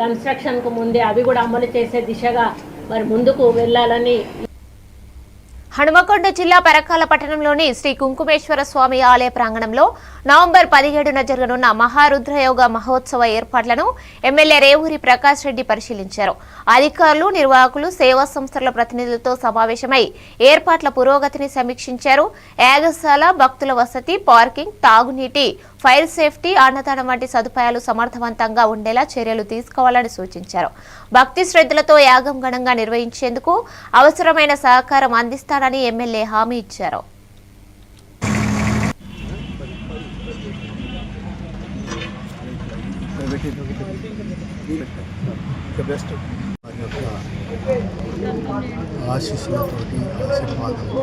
కన్స్ట్రక్షన్కు ముందే అవి కూడా అమలు చేసే దిశగా మరి ముందుకు వెళ్ళాలని హనుమకొండ జిల్లా పరకాల పట్టణంలోని శ్రీ కుంకుమేశ్వర స్వామి ఆలయ ప్రాంగణంలో నవంబర్ పదిహేడున జరగనున్న మహారుద్రయోగ మహోత్సవ ఏర్పాట్లను ఎమ్మెల్యే రేవూరి ప్రకాష్ రెడ్డి పరిశీలించారు. అధికారులు నిర్వాహకులు సేవా సంస్థల ప్రతినిధులతో సమావేశమై ఏర్పాట్ల పురోగతిని సమీక్షించారు. యాగశాల భక్తుల వసతి పార్కింగ్ తాగునీటి ఫైర్ సేఫ్టీ అన్నదానం వంటి సదుపాయాలు సమర్థవంతంగా ఉండేలా చర్యలు తీసుకోవాలని సూచించారు. భక్తి శ్రద్ధలతో యాగం ఘనంగా నిర్వహించేందుకు అవసరమైన సహకారం అందిస్తారు చేస్తానని ఎమ్మెల్యే హామీ ఇచ్చారు. బెస్ట్ వారి ఆశీస్సులతోటి ఆశీర్వాదంతో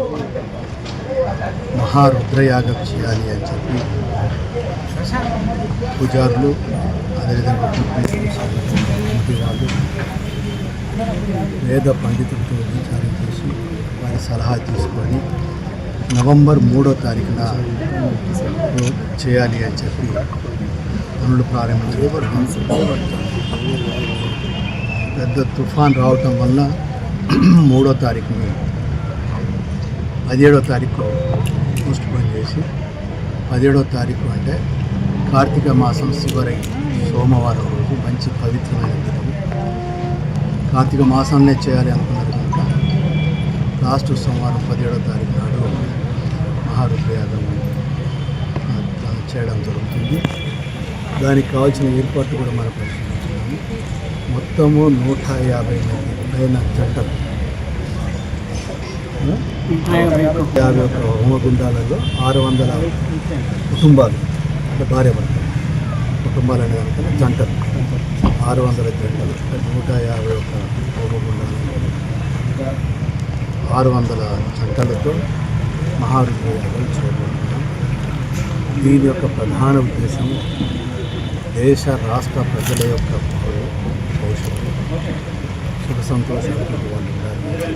మహారుద్రయాగం చేయాలి అని చెప్పి పూజారులు అదేవిధంగా కమిటీ వాళ్ళు వేద పండితులతో విచారం సలహా తీసుకొని నవంబర్ మూడో తారీఖున చేయాలి అని చెప్పి పనులు ప్రారంభించారు. పెద్ద తుఫాన్ రావటం వల్ల మూడో తారీఖుని పదిహేడో తారీఖు పోస్ట్ పోన్ చేసి పదిహేడో తారీఖు అంటే కార్తీక మాసం చివరి సోమవారం రోజు మంచి పవిత్రమైన దినం కార్తీక మాసంలో చేయాలి అనుకున్నాం లాస్ట్ సోమవారం పదిహేడో తారీఖు నాడు మహారుద్రయాగం చేయడం జరుగుతుంది. దానికి కావాల్సిన ఏర్పాట్లు కూడా మనం పరిశీలించాము మొత్తము నూట యాభై మంది పైన జంటలు యాభై ఒక హోమగుండాలలో ఆరు వందల కుటుంబాలు అంటే భార్య భర్త కుటుంబాలు అనే జంటలు. ఆరు వందల జంటలు. నూట యాభై ఒక్క హోమగుండాలు ఆరు వందల చట్టాలతో మహారుద్రయాగం చేయబోతున్నాం దీని యొక్క ప్రధాన ఉద్దేశం దేశ రాష్ట్ర ప్రజల యొక్క భవిష్యత్తు సుఖ సంతోషాలు వాళ్ళు ఉండాలి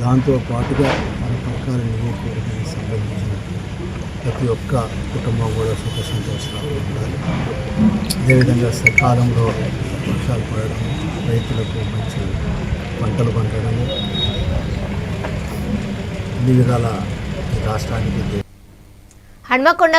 దాంతో పాటుగా మన పథకాల నియోజకవర్గానికి సంబంధించిన ప్రతి ఒక్క కుటుంబం కూడా సుఖ సంతోషాలు ఉండాలి. అదేవిధంగా సకాలంలో వర్షాలు పడడం రైతులకు మంచి పంటలు పండడము అన్ని విధాల రాష్ట్రానికి హన్మకొండ